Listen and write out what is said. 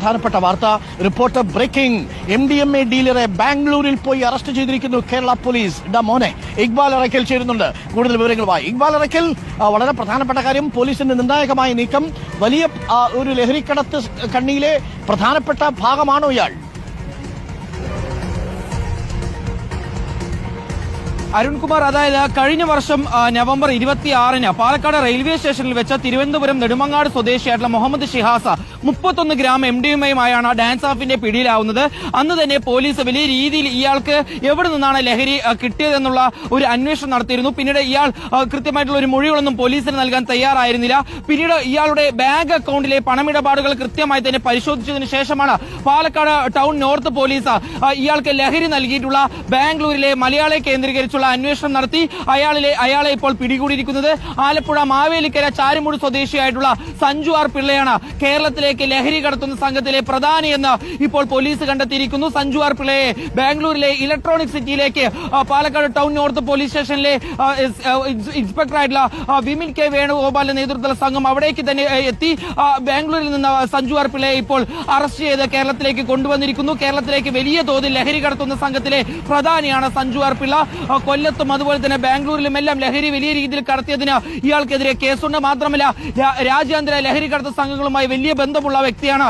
പ്രധാനപ്പെട്ട വാർത്ത. Reporter breaking. M D M A ഡീലറെ ബാംഗ്ലൂരിൽ പോയി അറസ്റ്റ് ചെയ്തിരിക്കുന്നു കേരള പോലീസ്. ഡ മോനെ ഇക്ബാൽ അറക്കൽ ചേരുന്നുണ്ട്. കൂടുതൽ വിവരങ്ങളുമായി. ഇക്ബാൽ അറക്കൽ വളരെ പ്രധാനപ്പെട്ട കാര്യം. പോലീസിന്റെ നിർണായകമായ നീക്കം വലിയ ഒരു ലഹരിക്കടത്ത് കണ്ണിയിലെ പ്രധാനപ്പെട്ട ഭാഗമാണോ ഇയാൾ? അരുൺകുമാർ അതായത് കഴിഞ്ഞ വർഷം നവംബർ ഇരുപത്തിയാറിന് പാലക്കാട് റെയിൽവേ സ്റ്റേഷനിൽ വെച്ച തിരുവനന്തപുരം നെടുമങ്ങാട് സ്വദേശിയായിട്ടുള്ള മുഹമ്മദ് ഷിഹാസ മുപ്പത്തൊന്ന് ഗ്രാം എം ഡി എമ്മയുമായാണ് ഡാൻസ് ഓഫിന്റെ പിടിയിലാവുന്നത്. അന്ന് തന്നെ പോലീസ് വലിയ രീതിയിൽ ഇയാൾക്ക് എവിടെ നിന്നാണ് ലഹരി കിട്ടിയതെന്നുള്ള ഒരു അന്വേഷണം നടത്തിയിരുന്നു. പിന്നീട് ഇയാൾ കൃത്യമായിട്ടുള്ള ഒരു മൊഴികളൊന്നും പോലീസിന് നൽകാൻ തയ്യാറായിരുന്നില്ല. പിന്നീട് ഇയാളുടെ ബാങ്ക് അക്കൗണ്ടിലെ പണമിടപാടുകൾ കൃത്യമായി തന്നെ പരിശോധിച്ചതിന് ശേഷമാണ് പാലക്കാട് ടൗൺ നോർത്ത് പോലീസ് ഇയാൾക്ക് ലഹരി നൽകിയിട്ടുള്ള ബാംഗ്ലൂരിലെ മലയാളെ കേന്ദ്രീകരിച്ചുള്ള അന്വേഷണം നടത്തി അയാളിലെ അയാളെ ഇപ്പോൾ പിടികൂടിയിരിക്കുന്നത് ആലപ്പുഴ മാവേലിക്കര ചാരുമൂട് സ്വദേശിയായിട്ടുള്ള സഞ്ജു ആർ പിള്ളയാണ്. കേരളത്തിലേക്ക് ലഹരി കടത്തുന്ന സംഘത്തിലെ പ്രധാനിയെന്ന് ഇപ്പോൾ പോലീസ് കണ്ടെത്തിയിരിക്കുന്നു. സഞ്ജു ആർ പിള്ളയെ ബാംഗ്ലൂരിലെ ഇലക്ട്രോണിക് സിറ്റിയിലേക്ക് പാലക്കാട് ടൗൺ നോർത്ത് പോലീസ് സ്റ്റേഷനിലെ ഇൻസ്പെക്ടറായിട്ടുള്ള വിമിൻ കെ വേണുഗോപാലിന്റെ നേതൃത്വത്തിലുള്ള സംഘം അവിടേക്ക് തന്നെ എത്തി. ബാംഗ്ലൂരിൽ നിന്ന് സഞ്ജു ആർ പിള്ളയെ ഇപ്പോൾ അറസ്റ്റ് ചെയ്ത് കേരളത്തിലേക്ക് കൊണ്ടുവന്നിരിക്കുന്നു. കേരളത്തിലേക്ക് വലിയ തോതിൽ ലഹരി കടത്തുന്ന സംഘത്തിലെ പ്രധാനിയാണ് സഞ്ജു ആർ പിള്ള. കൊല്ലത്തും അതുപോലെ തന്നെ ബാംഗ്ലൂരിലും എല്ലാം ലഹരി വലിയ രീതിയിൽ കടത്തിയതിന് ഇയാൾക്കെതിരെ കേസുണ്ട്. മാത്രമല്ല രാജ്യാന്തര ലഹരി കടത്ത സംഘങ്ങളുമായി വലിയ ബന്ധമുള്ള വ്യക്തിയാണ്.